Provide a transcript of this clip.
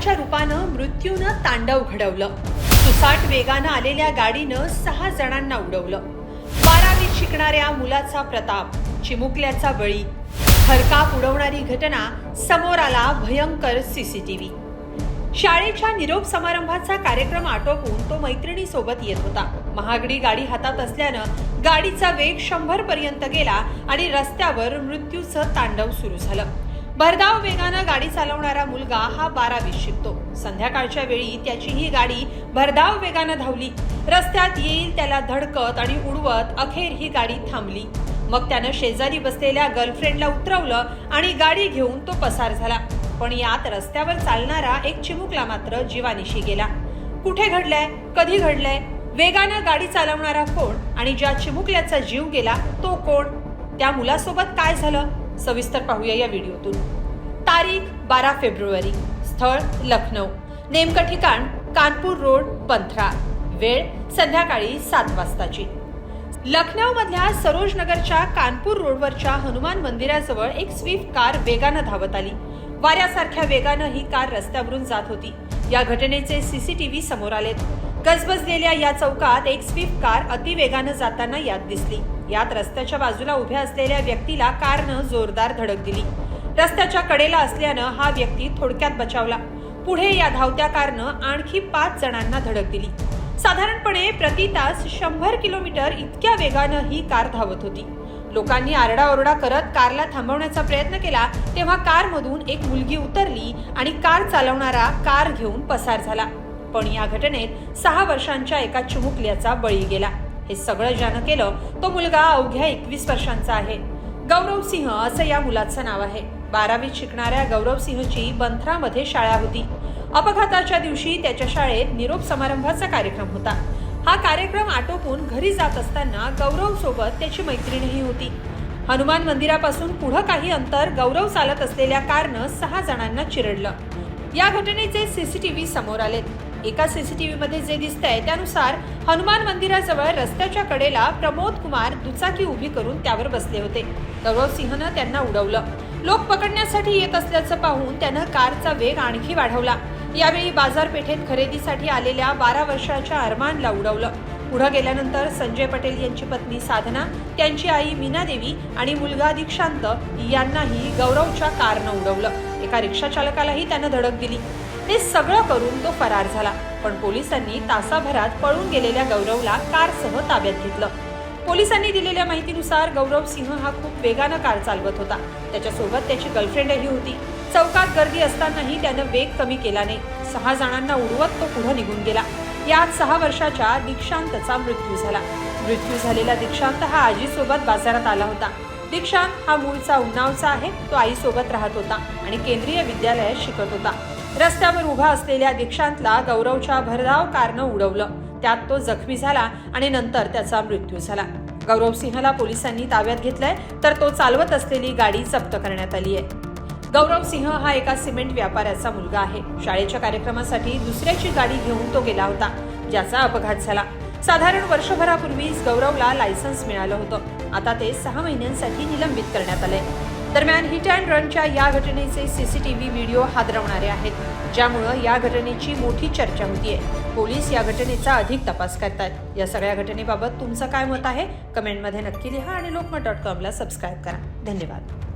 विमानाच्या रूपानं मृत्यूनं तांडव घडवलं. सुसाट वेगानं आलेल्या गाडीनं सहा जणांना उडवलं. बारावीत शिकणाऱ्या मुलाचा प्रताप चिमुकल्याचा बळी. हरकाप उडवणारी घटना समोर आला भयंकर सीसीटीव्ही शाळेच्या निरोप समारंभाचा कार्यक्रम आटोपून तो मैत्रिणीसोबत येत होता. महागडी गाडी हातात असल्यानं गाडीचा वेग शंभर पर्यंत गेला आणि रस्त्यावर मृत्यूचं तांडव सुरू झालं. भरधाव वेगानं गाडी चालवणारा मुलगा हा बारावीत शिकतो. संध्याकाळच्या वेळी त्याची ही गाडी भरधाव वेगानं धावली. रस्त्यात येईल त्याला धडकत आणि उडवत अखेर ही गाडी थांबली. मग त्यानं शेजारी बसलेल्या गर्लफ्रेंडला उतरवलं आणि गाडी घेऊन तो पसार झाला. पण यात रस्त्यावर चालणारा एक चिमुकला मात्र जीवानिशी गेला. कुठे घडलंय? कधी घडलंय? वेगानं गाडी चालवणारा कोण? आणि ज्या चिमुकल्याचा जीव गेला तो कोण? त्या मुलासोबत काय झालं? सविस्तर पाहूया या व्हिडिओतून. तारीख बारा फेब्रुवारी स्थळ लखनौ. नेमकं ठिकाण कानपूर रोड पंथरा. वेळ संध्याकाळी सात वाजताची. लखनौ मधल्या सरोज नगरच्या कानपूर रोडवरच्या हनुमान मंदिराजवळ एक स्विफ्ट कार वेगानं धावत आली. वाऱ्यासारख्या वेगानं ही कार रस्त्यावरून जात होती. या घटनेचे सीसीटीव्ही समोर आलेत. गजबजलेल्या या चौकात एक स्विफ्ट कार अतिवेगानं जाताना यात दिसली. यात रस्त्याच्या बाजूला उभ्या असलेल्या व्यक्तीला कारनं जोरदार धडक दिली. रस्त्याच्या कडेला असल्यानं हा व्यक्ती थोडक्यात बचावला. पुढे या धावत्या कारनं आणखी पाच जणांना धडक दिली. साधारणपणे प्रति तास शंभर किलोमीटर इतक्या वेगानं ही कार धावत होती. लोकांनी आरडाओरडा करत कारला थांबवण्याचा प्रयत्न केला तेव्हा कारमधून एक मुलगी उतरली आणि कार चालवणारा कार घेऊन पसार झाला. पण या घटनेत सहा वर्षांच्या एका चिमुकल्याचा बळी गेला. हे सगळं ज्यानं केलं तो मुलगा अवघ्या एकवीस वर्षांचा आहे. गौरव सिंह असं या मुलाचं नाव आहे. बारावीत शिकणाऱ्या गौरव सिंहची बंथरामध्ये शाळा होती. अपघाताच्या दिवशी त्याच्या शाळेत निरोप समारंभाचा कार्यक्रम होता. हा कार्यक्रम आटोपून घरी जात असताना गौरव सोबत त्याची मैत्रीणही होती. हनुमान मंदिरापासून पुढं काही अंतर गौरव चालत असलेल्या कारनं सहा जणांना चिरडलं. या घटनेचे सीसीटीव्ही समोर आलेत. एका सीसीटीव्ही मध्ये जे दिसतंय त्यानुसार हनुमान मंदिराजवळ रस्त्याच्या कडेला प्रमोद कुमार दुचाकी उभी करून त्यावर बसले होते. गौरव सिंहनं त्यांना उडवलं. लोक पकडण्यासाठी येत असल्याचं पाहून त्यानं कारचा वेग आणखी वाढवला. यावेळी बाजारपेठेत खरेदीसाठी आलेल्या बारा वर्षाच्या अरमानला उडवलं. पुढं गेल्यानंतर संजय पटेल यांची पत्नी साधना त्यांची आई मीना देवी आणि मुलगा दीक्षांत यांनाही गौरवच्या कारनं उडवलं. एका रिक्षा चालकालाही त्यानं धडक दिली. हे सगळं करून तो फरार झाला. पण पोलिसांनी तासाभरात पळून गेलेल्या गौरवला कारसह ताब्यात घेतलं. पोलिसांनी दिलेल्या माहितीनुसार गौरव सिंह हा खूप वेगानं कार चालवत होता. त्याच्यासोबत त्याची गर्लफ्रेंडही होती. चौकात गर्दी असतानाही त्यानं वेग कमी केला नाही सहा जणांना उडवत तो पुढे निघून गेला. यात सहा वर्षाच्या दीक्षांतचा मृत्यू झाला. मृत्यू झालेला दीक्षांत हा आजीसोबत बाजारात आला होता. दीक्षांत हा मूळचा उन्नावचा आहे तो आईसोबत राहत होता आणि केंद्रीय विद्यालयात शिकत होता. रस्त्यावर उभा असलेल्या दीक्षांतला गौरवच्या भरधाव कारनं उडवलं. त्यात तो जखमी झाला आणि नंतर त्याचा मृत्यू झाला. गौरव सिंहला पोलिसांनी ताब्यात घेतलंय तर तो चालवत असलेली गाडी जप्त करण्यात आली आहे. गौरव सिंह हा एका सिमेंट व्यापाऱ्याचा मुलगा आहे. शाळेच्या कार्यक्रमासाठी दुसऱ्याची गाडी घेऊन तो गेला होता ज्याचा अपघात झाला. साधारण वर्षभरापूर्वीच गौरवला लायसन्स मिळालं होतं. आता ते सहा महिन्यांसाठी निलंबित करण्यात आले दरम्यान हिट अँड रनच्या या घटनेचे सीसीटीव्ही व्हिडिओ हादरवणारे आहेत ज्यामुळं या घटनेची मोठी चर्चा होतीये. पोलीस या घटनेचा अधिक तपास करतायत. या सगळ्या घटनेबाबत तुमचं काय मत आहे? कमेंटमध्ये नक्की लिहा आणि लोकमत डॉट कॉमला सबस्क्राईब करा. धन्यवाद.